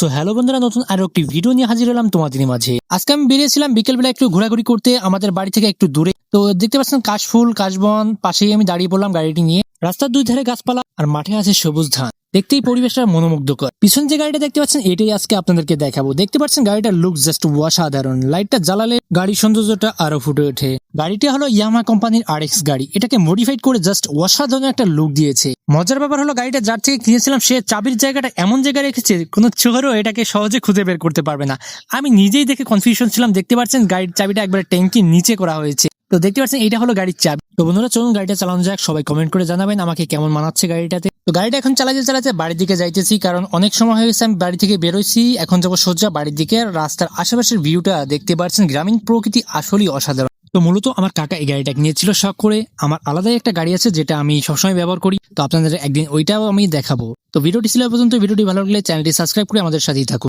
So hello বন্ধুরা, নতুন আরও একটি ভিডিও নিয়ে হাজির হলাম তোমাদের মাঝে। আজকে আমি বেরিয়েছিলাম বিকেলবেলা একটু ঘোরাঘুরি করতে, আমাদের বাড়ি থেকে একটু দূরে। তো দেখতে পাচ্ছেন কাশফুল, কাশবন, পাশেই আমি দাঁড়িয়ে পড়লাম গাড়িটি নিয়ে। রাস্তার দুই ধারে গাছপালা আর মাঠে আছে সবুজ ধান। দেখতেই পরিবেশটা মনোমুগ্ধকর। পিছন যে গাড়িটা দেখতে পাচ্ছেন, এটাই আজকে আপনাদেরকে দেখাবো। দেখতে পাচ্ছেন, গাড়িটার লুক জাস্ট অসাধারণ। লাইটটা জ্বালালে গাড়ির সৌন্দর্যটা আরও ফুটে ওঠে। গাড়িটা হলো ইয়ামা কোম্পানির আর গাড়ি। এটাকে মডিফাইড করে জাস্ট অসাধারণ একটা লুক দিয়েছে। মজার ব্যাপার হলো গাড়িটা যার থেকে কিনেছিলাম, সে চাবির জায়গাটা এমন জায়গায় রেখেছে, কোনো চোরও এটাকে সহজে খুঁজে বের করতে পারবে না। আমি নিজেই দেখে কনফিউশন ছিলাম, দেখতে পাচ্ছেন গাড়ির চাবিটা একবার ট্যাঙ্কির নিচে করা হয়েছে। তো দেখতে পাচ্ছেন, এটা হলো গাড়ির চাবি। তো বন্ধুরা, চলুন গাড়িটা চালানো যাক। সবাই কমেন্ট করে জানাবেন আমাকে কেমন মানাচ্ছে গাড়িটাতে। তো গাড়িটা এখন চালাতে চালাতে বাড়ির দিকে যাইতেছি, কারণ অনেক সময় হয়ে গেছে আমি বাড়ি থেকে বেরোইছি, এখন যাব সোজা বাড়ির দিকে। রাস্তার আশেপাশের ভিউটা দেখতে পাচ্ছেন গ্রামীণ প্রকৃতি আসলেই অসাধারণ। তো মূলত আমার কাকা এই গাড়িটা নিয়েছিল শখ করে, আমার আলাদাই একটা গাড়ি আছে যেটা আমি সবসময় ব্যবহার করি, তো আপনাদের একদিন ওইটাও আমি দেখাবো। তো ভিডিওটি ছিল পর্যন্ত, ভিডিওটি ভালো লাগলে চ্যানেলটি সাবস্ক্রাইব করে আমাদের সাথেই থাকুন।